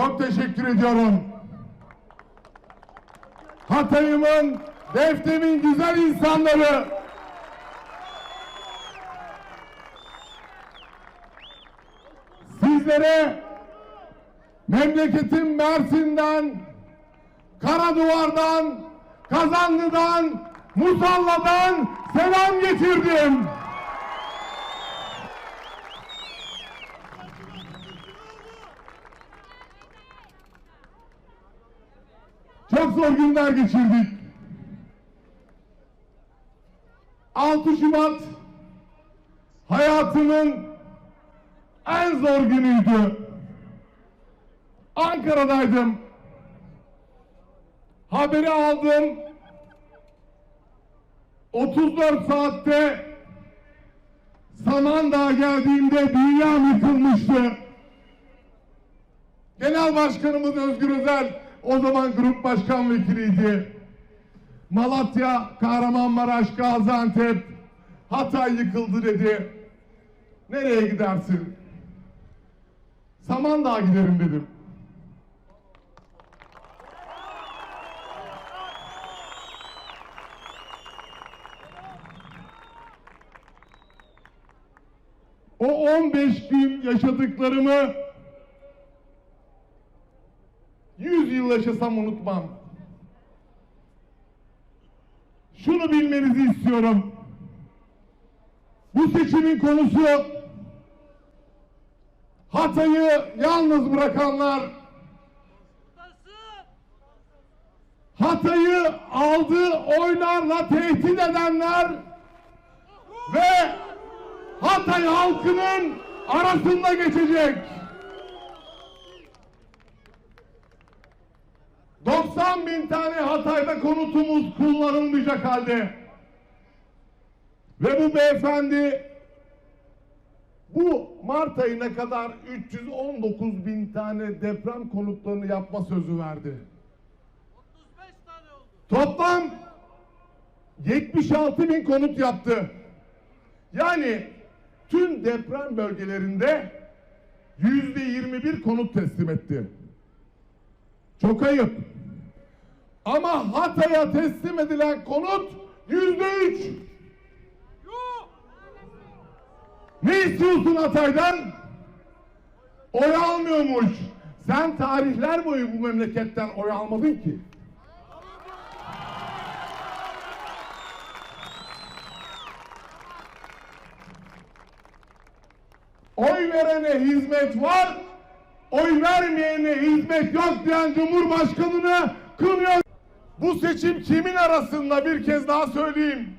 Çok teşekkür ediyorum. Hatay'ımın, Defne'min güzel insanları. Sizlere memleketim Mersin'den, Karaduvar'dan, Kazanlı'dan, Musalla'dan selam getirdim. Çok zor günler geçirdik. 6 Şubat hayatımın en zor günüydü. Ankara'daydım. Haberi aldım. 34 saatte Samandağ'a geldiğimde dünya yıkılmıştı. Genel Başkanımız Özgür Özel o zaman grup başkan vekiliydi. Malatya, Kahramanmaraş, Gaziantep, Hatay yıkıldı dedi. Nereye gidersin? Samandağ'a giderim dedim. O 15 gün yaşadıklarımı 100 yıl yaşasam unutmam. Şunu bilmenizi istiyorum. Bu seçimin konusu Hatay'ı yalnız bırakanlar, Hatay'ı aldığı oylarla tehdit edenler ve Hatay halkının arasında geçecek. 90 bin tane Hatay'da konutumuz kullanılmayacak halde. Ve bu beyefendi bu Mart ayına kadar 319 bin tane deprem konutlarını yapma sözü verdi. 35 tane oldu. Toplam 76 bin konut yaptı. Yani tüm deprem bölgelerinde yüzde 21 konut teslim etti. Çok ayıp. Ama Hatay'a teslim edilen konut yüzde üç. Ne istiyorsun Hatay'dan? Oy almıyormuş. Sen tarihler boyu bu memleketten oy almadın ki. Oy verene hizmet var, oy vermeyene hizmet yok diyen Cumhurbaşkanı'nı kınıyor. Bu seçim kimin arasında bir kez daha söyleyeyim.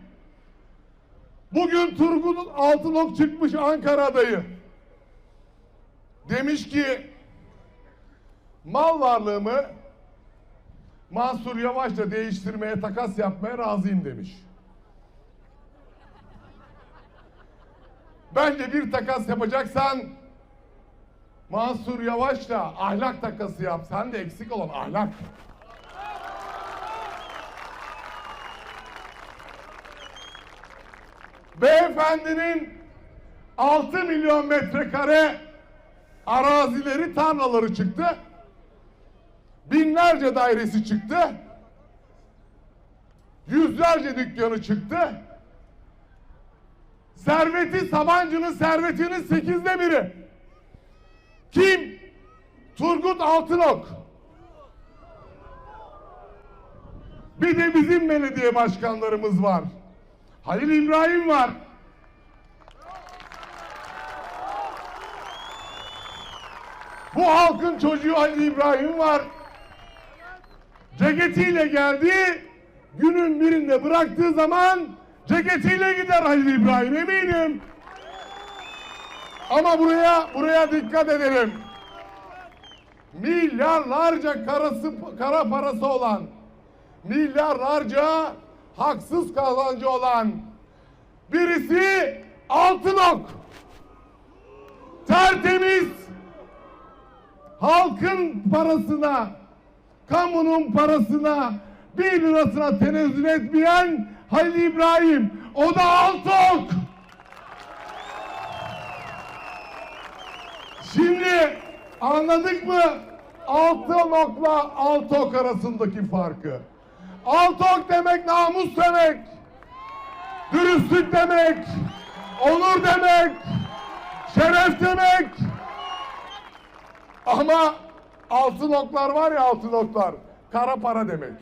Bugün Turgut Altınok çıkmış Ankara adayı. Demiş ki mal varlığımı Mansur Yavaş'la değiştirmeye takas yapmaya razıyım demiş. Bence bir takas yapacaksan Mansur Yavaş'la ahlak takası yap. Sen de eksik olan ahlak. Beyefendinin 6 milyon metrekare arazileri, tarlaları çıktı. Binlerce dairesi çıktı. Yüzlerce dükkanı çıktı. Serveti Sabancı'nın servetinin sekizde biri. Kim? Turgut Altınok. Bir de bizim belediye başkanlarımız var. Halil İbrahim var. Bu halkın çocuğu Halil İbrahim var. Ceketiyle geldi. Günün birinde bıraktığı zaman ceketiyle gider Halil İbrahim eminim. Ama buraya buraya dikkat edelim. Milyarlarca karası, kara parası olan, milyarlarca haksız kazancı olan birisi Altınok. Tertemiz halkın parasına, kamunun parasına, bir lirasına tenezzül etmeyen Halil İbrahim. O da Altok. Şimdi anladık mı altı nokla altı ok arasındaki farkı. Altı ok demek namus demek. Dürüstlük demek. Onur demek. Şeref demek. Ama altın oklar var ya altın oklar. Kara para demek.